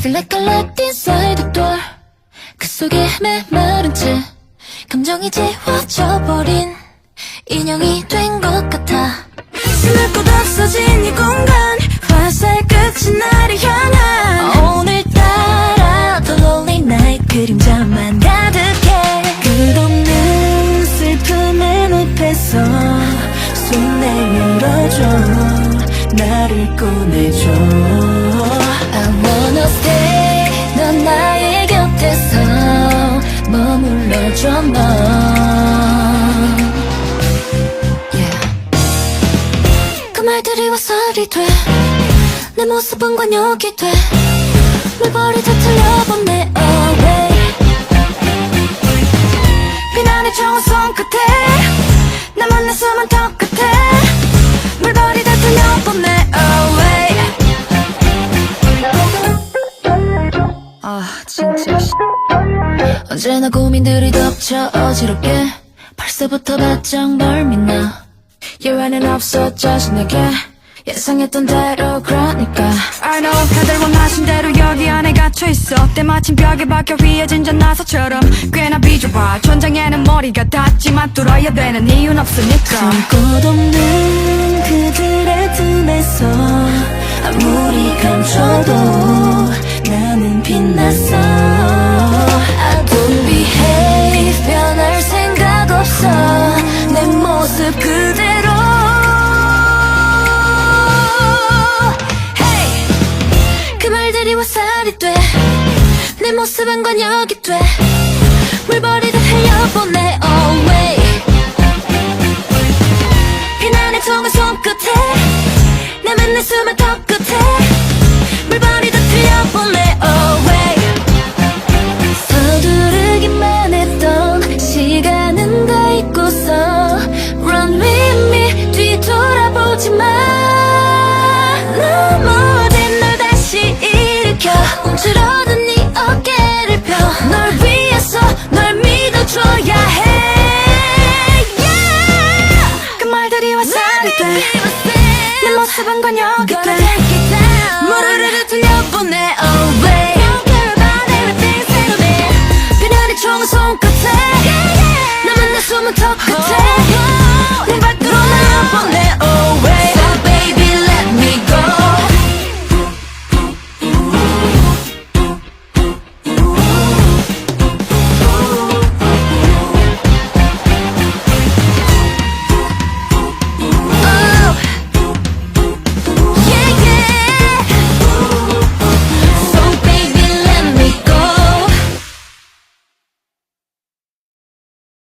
Feel like I locked inside the door. 그 속에 메마른 채 감정이 지워져 버린 인형이 된 것 같아. 숨을 곳 없어진 이 공간 화살 끝이 나를 향한. 오늘따라 The lonely night 그림자만 가득해. 끝없는 슬픔의 늪에서 손 내밀어줘. 나를 꺼내줘 I wanna stay. 넌 나의 곁에서 머물러줘 너. Yeah. 그 말들이 와설이 돼. 내 모습은 관역이 돼. 물벌이 다 틀려보내 away. 비난의 총은 손끝에. 나만 내 숨은 턱 끝에. 물벌이 다 틀려보내 언제나 고민들이 덮쳐 어지럽게 벌써부터 바짝 널 믿나? 예외는 없어 자신에게 예상했던 대로 그러니까. I know 다들 원하신 대로 여기 안에 갇혀있어. 때마침 벽에 박혀 휘어진 전나사처럼 꽤나 비좁아. 천장에는 머리가 닿지만 뚫어야 되는 이유는 없으니까. 손끝없는 그들의 틈에서 아무리 감춰도 나는 빛났어 모습 그대로. Hey! 그 말들이 와살이 돼 내 모습은 관역이 돼. 다 흘려보내 내 모습은 그녀 그때 무르르르 들려보내 Away Don't care about everything 새로 내 비난의 총 손끝에. 나만 내 숨은 턱 끝에. Oh.